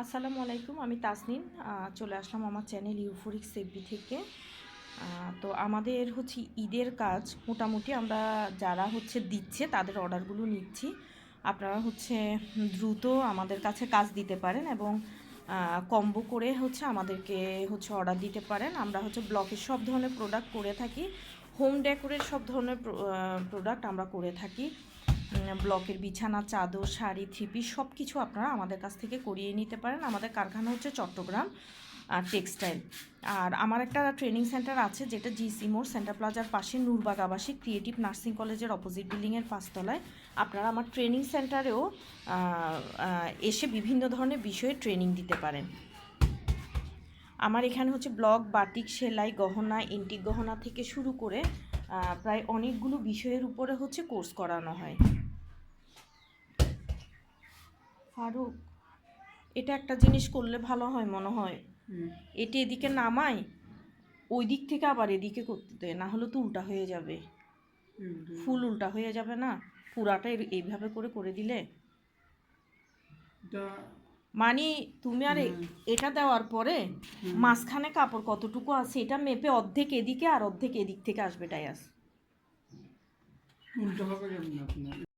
আসসালামু আলাইকুম, আমি তাসনিন চলে আসলাম আমার চ্যানেল ইউফোরিক সেফবি থেকে। তো আমাদের হচ্ছে ঈদের কাজ মোটামুটি আমরা যারা হচ্ছে দিচ্ছে তাদের অর্ডারগুলো নিচ্ছি। আপনারা হচ্ছে দ্রুত আমাদের কাছে কাজ দিতে পারেন এবং কম্বো করে হচ্ছে আমাদেরকে হচ্ছে অর্ডার দিতে পারেন। আমরা হচ্ছে ব্লকের সব ধরনের প্রোডাক্ট করে থাকি, হোম ডেকোরের সব ধরনের প্রোডাক্ট আমরা করে থাকি। ব্লকের বিছানা, চাদর, শাড়ি থ্রিপি সব কিছু আপনারা আমাদের কাছ থেকে করিয়ে নিতে পারেন। আমাদের কারখানা হচ্ছে চট্টগ্রাম আর টেক্সটাইল। আর আমার একটা ট্রেনিং সেন্টার আছে যেটা জি সিমোর সেন্টার প্লাজার পাশে নূরবাগ আবাসিক ক্রিয়েটিভ নার্সিং কলেজের অপোজিট বিল্ডিংয়ের পাঁচতলায়। আপনারা আমার ট্রেনিং সেন্টারেও এসে বিভিন্ন ধরনের বিষয়ে ট্রেনিং দিতে পারেন। আমার এখানে হচ্ছে ব্লক, বাটিক, সেলাই, গহনা এন্টিক গহনা থেকে শুরু করে প্রায় অনেকগুলো বিষয়ের উপরে হচ্ছে কোর্স করানো হয়। ফারুক এটা একটা জিনিস করলে ভালো হয় মনে হয়। এটি এদিকে নামাই ওই দিক থেকে আবার এদিকে করতে দেয় না হলে তো উল্টা হয়ে যাবে। ফুল উল্টা হয়ে যাবে না পুরাটা এইভাবে করে করে দিলে। মানে তুমি আর এটা দেওয়ার পরে মাঝখানে কাপড় কতটুকু আছে এটা মেপে অর্ধেক এদিকে আর অর্ধেক এদিক থেকে আসবে ডায়াস